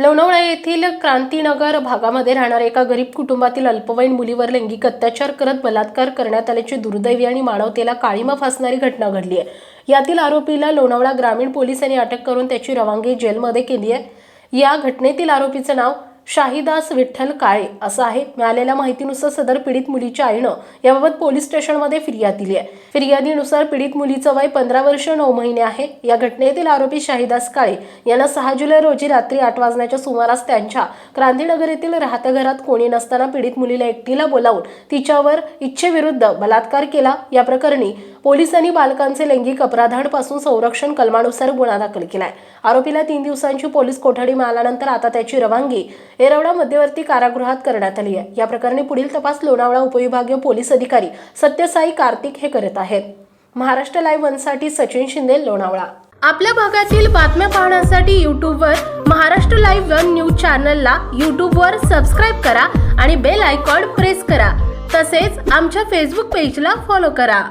लोणावळा येथील क्रांतीनगर भागामध्ये राहणाऱ्या एका गरीब कुटुंबातील अल्पवयीन मुलीवर लैंगिक अत्याचार करत बलात्कार करण्यात आल्याची दुर्दैवी आणि मानवतेला काळीमा फासणारी घटना घडली आहे. यातील आरोपीला लोणावळा ग्रामीण पोलिसांनी अटक करून त्याची रवानगी जेलमध्ये केली आहे. या घटनेतील आरोपीचं नाव शाहिदास विठ्ठल काळे असं आहे. मिळालेल्या माहितीनुसार सदर पीडित मुलीच्या आईनं याबाबत पोलीस स्टेशनमध्ये फिर्याद दिली आहे. फिर्यादीनुसार पीडित मुलीचं वय पंधरा वर्ष नऊ महिने आहे. या घटनेतील आरोपी शाहिदास काळे यांना सहा जुलै रोजी रात्री आठ वाजण्याच्या सुमारास त्यांच्या क्रांतीनगर येथील राहत्या घरात कोणी नसताना पीडित मुलीला एकटीला बोलावून तिच्यावर इच्छेविरुद्ध बलात्कार केला. या प्रकरणी पोलिसांनी बालकांचे लैंगिक अपराधांपासून संरक्षण कलमानुसार गुन्हा दाखल केलाय. आरोपीला तीन दिवसांची पोलीस कोठडी मिळाल्यानंतर आता त्याची रवानगी येरवडा मध्यवर्ती कारागृहात करण्यात आली आहे. या प्रकरणी पुढील तपास लोणावळा उपविभागीय पोलीस अधिकारी सत्यसाई कार्तिक हे करत आहेत. महाराष्ट्र लाईव्ह वनसाठी सचिन शिंदे लोणावळा. आपल्या भागातील बातम्या पाहण्यासाठी यूट्यूबवर महाराष्ट्र लाईव्ह वन न्यूज चॅनलला यूट्यूबवर सबस्क्राईब करा आणि बेल आयकॉन प्रेस करा. तसेच आमच्या फेसबुक पेजला फॉलो करा.